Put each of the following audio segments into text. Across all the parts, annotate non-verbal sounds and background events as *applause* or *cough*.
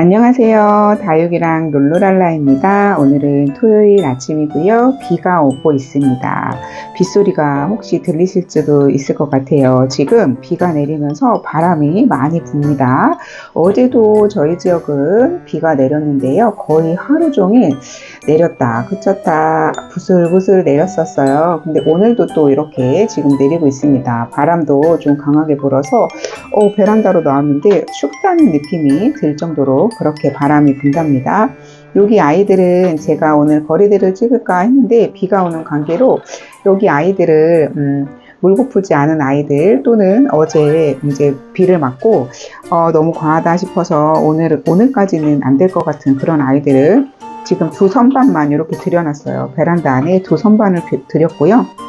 안녕하세요. 다육이랑 롤로랄라입니다. 오늘은 토요일 아침이고요. 비가 오고 있습니다. 빗소리가 혹시 들리실 수도 있을 것 같아요. 지금 비가 내리면서 바람이 많이 붑니다. 어제도 저희 지역은 비가 내렸는데요. 거의 하루 종일 내렸다, 그쳤다, 부슬부슬 내렸었어요. 근데 오늘도 또 이렇게 지금 내리고 있습니다. 바람도 좀 강하게 불어서 어, 베란다로 나왔는데 춥다는 느낌이 들 정도로 그렇게 바람이 분답니다. 여기 아이들은 제가 오늘 거리들을 찍을까 했는데 비가 오는 관계로 여기 아이들을 음, 물고프지 않은 아이들 또는 어제 이제 비를 맞고 어, 너무 과하다 싶어서 오늘 오늘까지는 안 될 것 같은 그런 아이들을 지금 두 선반만 이렇게 들여놨어요. 베란다 안에 두 선반을 들였고요.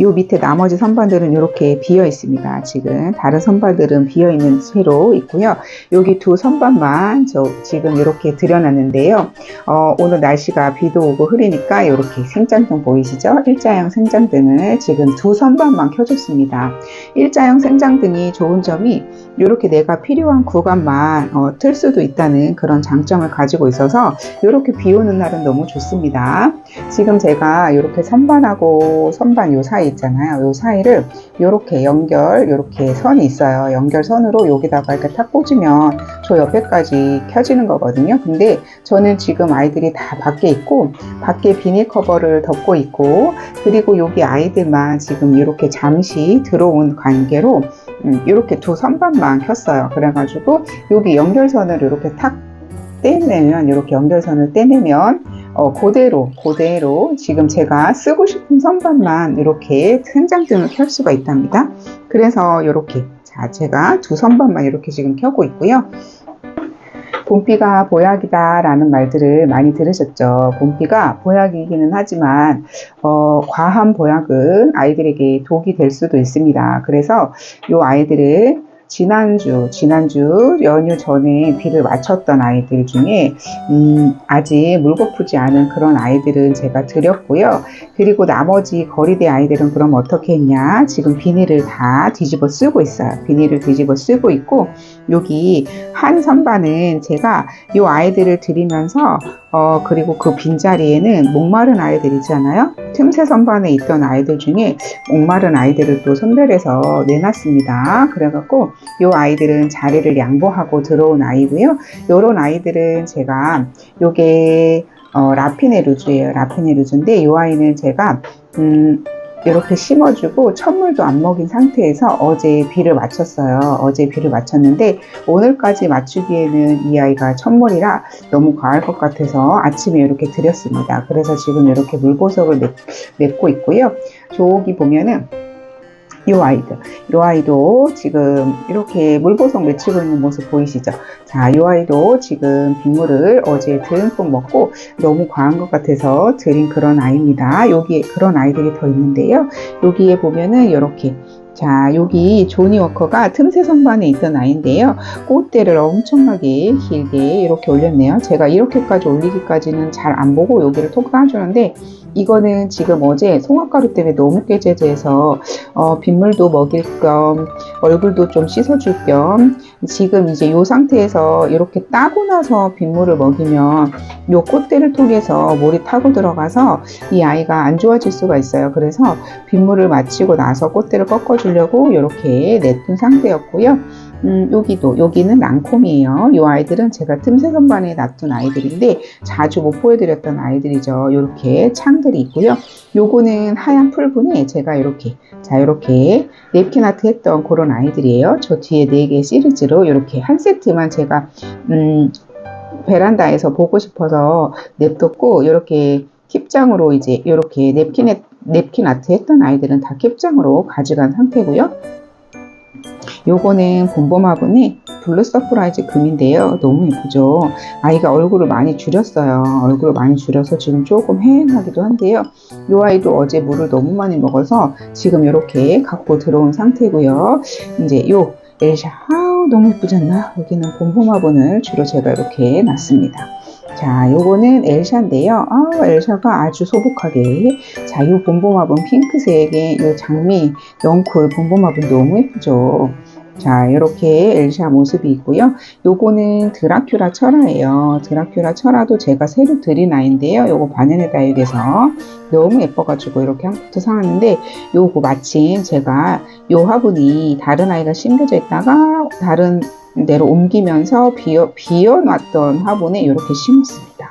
요 밑에 나머지 선반들은 이렇게 비어 있습니다. 지금 다른 선반들은 비어 있는 채로 있고요. 여기 두 선반만 저 지금 이렇게 들여놨는데요. 어, 오늘 날씨가 비도 오고 흐리니까 이렇게 생장등 보이시죠? 일자형 생장등을 지금 두 선반만 켜줬습니다. 일자형 생장등이 좋은 점이 이렇게 내가 필요한 구간만 어, 틀 수도 있다는 그런 장점을 가지고 있어서 이렇게 비 오는 날은 너무 좋습니다. 지금 제가 이렇게 선반하고 선반 요 사이 있잖아요. 요 사이를 이렇게 연결, 이렇게 선이 있어요. 연결선으로 여기다가 이렇게 탁 꽂으면 저 옆에까지 켜지는 거거든요. 근데 저는 지금 아이들이 다 밖에 있고 밖에 비닐 커버를 덮고 있고 그리고 여기 아이들만 지금 이렇게 잠시 들어온 관계로 음, 이렇게 두 선반만 켰어요. 그래가지고 여기 연결선을 이렇게 탁 떼내면 이렇게 연결선을 떼내면 어, 그대로 그대로 지금 제가 쓰고 싶은 선반만 이렇게 생장등을 켤 수가 있답니다. 그래서 이렇게 자 제가 두 선반만 이렇게 지금 켜고 있고요. 봄비가 보약이다 라는 말들을 많이 들으셨죠. 봄비가 보약이기는 하지만 어, 과한 보약은 아이들에게 독이 될 수도 있습니다. 그래서 이 아이들을 지난주, 지난주 연휴 전에 비를 맞췄던 아이들 중에 음, 아직 물고프지 않은 그런 아이들은 제가 드렸고요. 그리고 나머지 거리대 아이들은 그럼 어떻게 했냐? 지금 비닐을 다 뒤집어 쓰고 있어요. 비닐을 뒤집어 쓰고 있고 여기 한 선반은 제가 이 아이들을 드리면서 어, 그리고 그 빈자리에는 목마른 아이들 있잖아요. 틈새 선반에 있던 아이들 중에 목마른 아이들을 또 선별해서 내놨습니다. 그래갖고 이 아이들은 자리를 양보하고 들어온 아이고요. 이런 아이들은 제가 요게 어, 라피네 루즈예요. 라피네 루즈인데 이 아이는 제가 음, 이렇게 심어주고 천물도 안 먹인 상태에서 어제 비를 맞췄어요. 어제 비를 맞췄는데 오늘까지 맞추기에는 이 아이가 천물이라 너무 과할 것 같아서 아침에 이렇게 드렸습니다. 그래서 지금 이렇게 물보석을 맺, 맺고 있고요. 저기 보면은 이 아이들, 이 아이도 지금 이렇게 물보석 맺히고 있는 모습 보이시죠? 자, 이 아이도 지금 빗물을 어제 듬뿍 먹고 너무 과한 것 같아서 드린 그런 아이입니다. 여기에 그런 아이들이 더 있는데요. 여기에 보면은 이렇게 자, 여기 조니 워커가 틈새 선반에 있던 아이인데요. 꽃대를 엄청나게 길게 이렇게 올렸네요. 제가 이렇게까지 올리기까지는 잘 안 보고 여기를 톡 따주는데 이거는 지금 어제 송화가루 때문에 너무 깨재재해서 어, 빗물도 먹일 겸 얼굴도 좀 씻어줄 겸 지금 이제 이 상태에서 이렇게 따고 나서 빗물을 먹이면 이 꽃대를 통해서 물이 타고 들어가서 이 아이가 안 좋아질 수가 있어요. 그래서 빗물을 마치고 나서 꽃대를 꺾어주 려고 이렇게 냅둔 상태였고요. 음, 여기도 여기는 랑콤이에요. 이 아이들은 제가 틈새 선반에 놔둔 아이들인데 자주 못 보여드렸던 아이들이죠. 이렇게 창들이 있고요. 요거는 하얀 풀분에 제가 이렇게 자 이렇게 냅킨 아트 했던 그런 아이들이에요. 저 뒤에 네 개 시리즈로 이렇게 한 세트만 제가 음, 베란다에서 보고 싶어서 냅뒀고 이렇게 킵장으로 이제 이렇게 냅킨에 냅킨 아트 했던 아이들은 다 킵장으로 가져간 상태고요. 요거는 봄봄화분이 블루 서프라이즈 금인데요. 너무 예쁘죠? 아이가 얼굴을 많이 줄였어요. 얼굴을 많이 줄여서 지금 조금 해행하기도 한데요. 이 아이도 어제 물을 너무 많이 먹어서 지금 이렇게 갖고 들어온 상태고요. 이제 요 엘샤 아우 너무 예쁘지 않나? 여기는 봄봄화분을 주로 제가 이렇게 놨습니다. 자, 요거는 엘샤인데요. 아, 엘샤가 아주 소복하게. 자, 요 봄봄화분 핑크색의 요 장미, 영쿨 봄봄화분 너무 예쁘죠? 자, 이렇게 엘샤 모습이 있고요. 요거는 드라큘라 철화예요. 드라큘라 철화도 제가 새로 들인 아이인데요. 요거 바네네 다육에서 너무 예뻐가지고 이렇게 한 포트 사왔는데 요거 마침 제가 요 화분이 다른 아이가 심겨져 있다가 다른 데로 옮기면서 비어, 비어놨던 화분에 이렇게 심었습니다.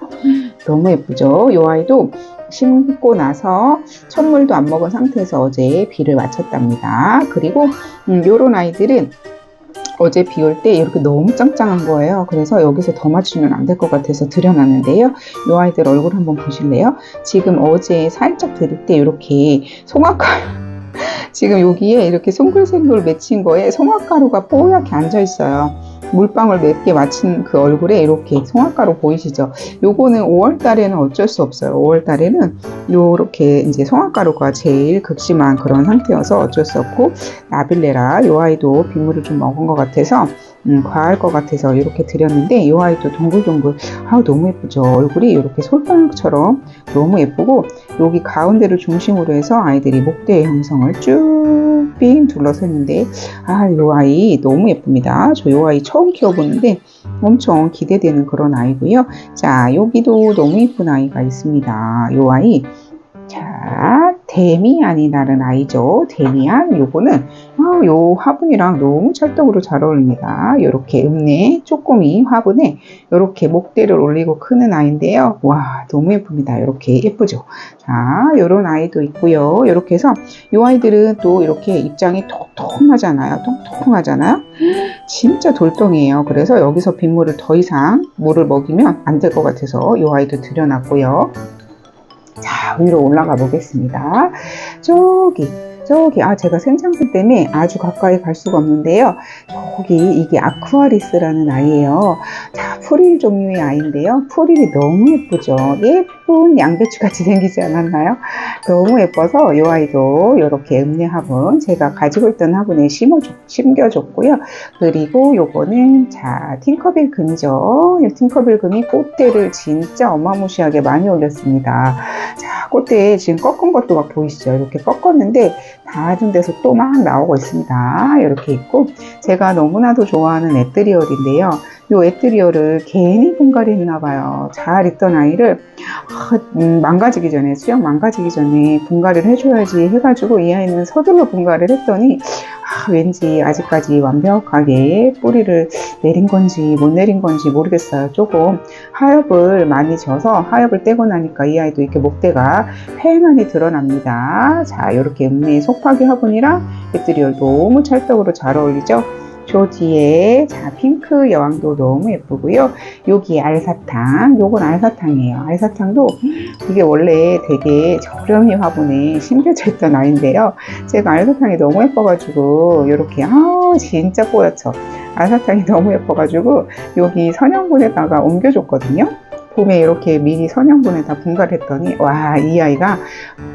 너무 예쁘죠? 요 아이도 심고 나서 천물도 안 먹은 상태에서 어제 비를 맞췄답니다. 그리고 음, 요런 아이들은 어제 비 올 때 이렇게 너무 짱짱한 거예요. 그래서 여기서 더 맞추면 안 될 것 같아서 들여놨는데요. 이 아이들 얼굴 한번 보실래요? 지금 어제 살짝 들일 때 이렇게 송화가루 지금 여기에 이렇게 송글송글 맺힌 거에 송화가루가 뽀얗게 앉아 있어요. 물방울 몇개 맞춘 그 얼굴에 이렇게 송화가루 보이시죠? 요거는 5월 달에는 어쩔 수 없어요. 5월 달에는 요렇게 이제 송화가루가 제일 극심한 그런 상태여서 어쩔 수 없고 나빌레라 요 아이도 빗물을 좀 먹은 것 같아서 음, 과할 것 같아서 이렇게 드렸는데 이 아이도 동글동글 아 너무 예쁘죠 얼굴이 이렇게 솔방울처럼 너무 예쁘고 여기 가운데를 중심으로 해서 아이들이 목대 형성을 쭉 빙 둘러서 있는데 아이 아이 너무 예쁩니다. 저이 아이 처음 키워보는데 엄청 기대되는 그런 아이고요. 자 여기도 너무 예쁜 아이가 있습니다. 이 아이. 자, 데미안이 나른 아이죠. 데미안, 요거는, 아, 요 화분이랑 너무 찰떡으로 잘 어울립니다. 요렇게 읍내 쪼꼬미 화분에 요렇게 목대를 올리고 크는 아이인데요. 와, 너무 예쁩니다. 요렇게 예쁘죠. 자, 요런 아이도 있고요. 요렇게 해서 요 아이들은 또 이렇게 입장이 통통하잖아요. 통통하잖아요. 진짜 돌덩이에요. 그래서 여기서 빗물을 더 이상 물을 먹이면 안 될 것 같아서 요 아이도 들여놨고요. 자, 위로 올라가 보겠습니다. 저기, 저기, 아, 제가 생장기 때문에 아주 가까이 갈 수가 없는데요. 저기, 이게 아쿠아리스라는 아이예요. 자, 프릴 종류의 아이인데요. 프릴이 너무 예쁘죠? 예쁜 양배추 같이 *laughs* 생기지 않았나요? 너무 예뻐서 이 아이도 이렇게 읍내 화분, 제가 가지고 있던 화분에 심어, 심겨줬고요. 그리고 요거는, 자, 팅커벨 금이죠. 이 팅커벨 금이 꽃대를 진짜 어마무시하게 많이 올렸습니다. 자, 꽃대 지금 꺾은 것도 막 보이시죠? 이렇게 꺾었는데 다른 데서 또 막 나오고 있습니다. 이렇게 있고 제가 너무나도 좋아하는 에뜨리얼인데요. 이 에뜨리얼을 괜히 분갈이 했나 봐요. 잘 있던 아이를 아, 음, 망가지기 전에 수영 망가지기 전에 분갈이를 해줘야지 해가지고 이 아이는 서둘러 분갈이를 했더니 아, 왠지 아직까지 완벽하게 뿌리를 내린 건지 못 내린 건지 모르겠어요. 조금 하엽을 많이 져서 하엽을 떼고 나니까 이 아이도 이렇게 목대가 팽하니 드러납니다. 자, 이렇게 읍내 속파기 화분이랑 에뜨리얼 너무 찰떡으로 잘 어울리죠? 저 뒤에 자 핑크 여왕도 너무 예쁘고요. 여기 알사탕, 요건 알사탕이에요. 알사탕도 이게 원래 되게 저렴이 화분에 심겨져 있던 아이인데요. 제가 알사탕이 너무 예뻐가지고 이렇게 아 진짜 뽀얗죠. 알사탕이 *laughs* 너무 예뻐가지고 여기 선형분에다가 옮겨줬거든요. 봄에 이렇게 미리 선형분에 다 분갈했더니 와 이 아이가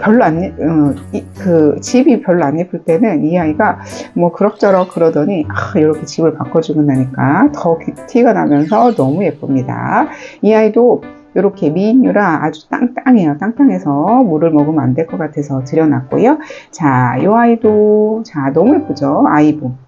별로 안, 어, 이, 그 집이 별로 안 예쁠 때는 이 아이가 뭐 그럭저럭 그러더니 아, 이렇게 집을 바꿔주고 나니까 더 티가 나면서 너무 예쁩니다. 이 아이도 이렇게 미인유라 아주 땅땅해요. 땅땅해서 물을 먹으면 안 될 것 같아서 들여놨고요. 자, 이 아이도 자 너무 예쁘죠? 아이브.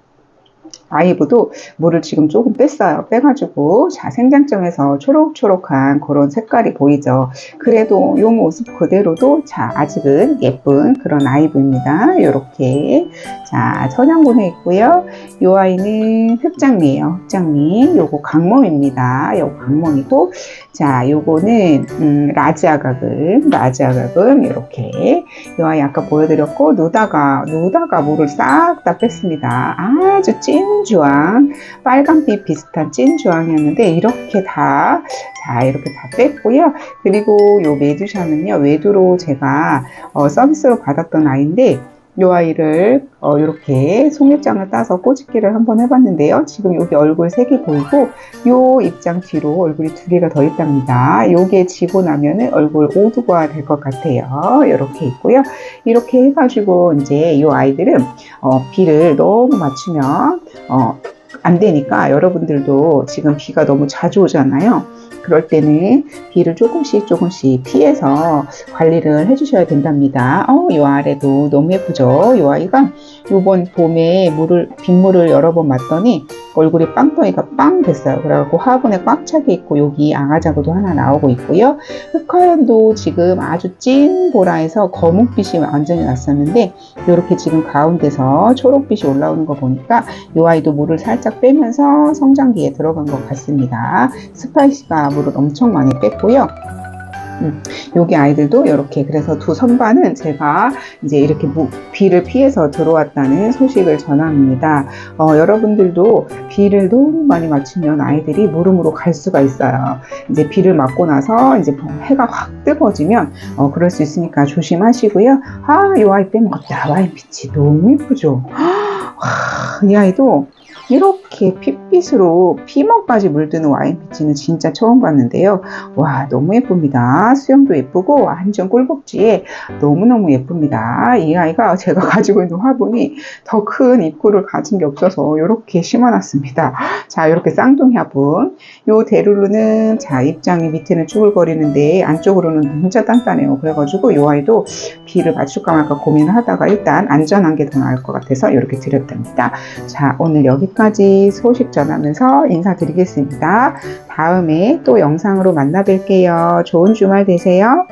아이브도 물을 지금 조금 뺐어요. 빼가지고 자 생장점에서 초록초록한 그런 색깔이 보이죠. 그래도 이 모습 그대로도 자 아직은 예쁜 그런 아이브입니다. 이렇게 자 천양군에 있고요. 이 아이는 흑장미예요. 흑장미. 요거 강몽입니다. 요거 강몽이고 자 요거는 음, 라지 아가금 라지 아가금 이렇게 이 아이 아까 보여드렸고 누다가 누다가 물을 싹 다 뺐습니다. 아주 찐찐 주황, 빨간빛 비슷한 찐 주황이었는데 이렇게 다, 자 이렇게 다 뺐고요. 그리고 요 메두샤는요, 외두로 제가 어, 서비스로 받았던 아이인데 이 아이를 어, 이렇게 송잎장을 따서 꼬집기를 한번 해봤는데요. 지금 여기 얼굴 3개 보이고 이 입장 뒤로 얼굴이 두 개가 더 있답니다. 요게 지고 나면은 얼굴 5두가 될 것 같아요. 이렇게 있고요. 이렇게 해가지고 이제 이 아이들은 어, 비를 너무 맞추면 어, 안 되니까 여러분들도 지금 비가 너무 자주 오잖아요. 그럴 때는 비를 조금씩 조금씩 피해서 관리를 해주셔야 된답니다. 어, 이 아래도 너무 예쁘죠? 이 아이가 이번 봄에 물을, 빗물을 여러 번 맞더니 얼굴이 빵덩이가 빵 됐어요. 그래갖고 화분에 꽉 차게 있고 여기 앙아자고도 하나 나오고 있고요. 흑화연도 지금 아주 찐 보라에서 검은빛이 완전히 났었는데 이렇게 지금 가운데서 초록빛이 올라오는 거 보니까 이 아이도 물을 살짝 빼면서 성장기에 들어간 것 같습니다. 스파이시가 물을 엄청 많이 뺐고요. 음, 여기 아이들도 이렇게 그래서 두 선반은 제가 이제 이렇게 무- 비를 피해서 들어왔다는 소식을 전합니다. 어, 여러분들도 비를 너무 많이 맞추면 아이들이 무릎으로 갈 수가 있어요. 이제 비를 맞고 나서 이제 해가 확 뜨거워지면 어, 그럴 수 있으니까 조심하시고요. 아, 이 아이 빼먹었다. 와인 빛이 너무 예쁘죠? *gasps* 와, 이 아이도 이렇게 핏빛으로 피멍까지 물드는 와인피치는 진짜 처음 봤는데요. 와, 너무 예쁩니다. 수영도 예쁘고 완전 꿀벅지에 너무너무 예쁩니다. 이 아이가 제가 *laughs* 가지고 있는 화분이 더 큰 입구를 가진 게 없어서 이렇게 심어놨습니다. 자, 이렇게 쌍둥이 화분. 요 데룰루는 자, 입장이 밑에는 쭈글거리는데 안쪽으로는 진짜 단단해요. 그래가지고 이 아이도 비를 맞출까 말까 고민을 하다가 일단 안전한 게 더 나을 것 같아서 이렇게 드렸답니다. 자, 오늘 여기까지 소식 전하면서 인사드리겠습니다. 다음에 또 영상으로 만나 뵐게요. 좋은 주말 되세요.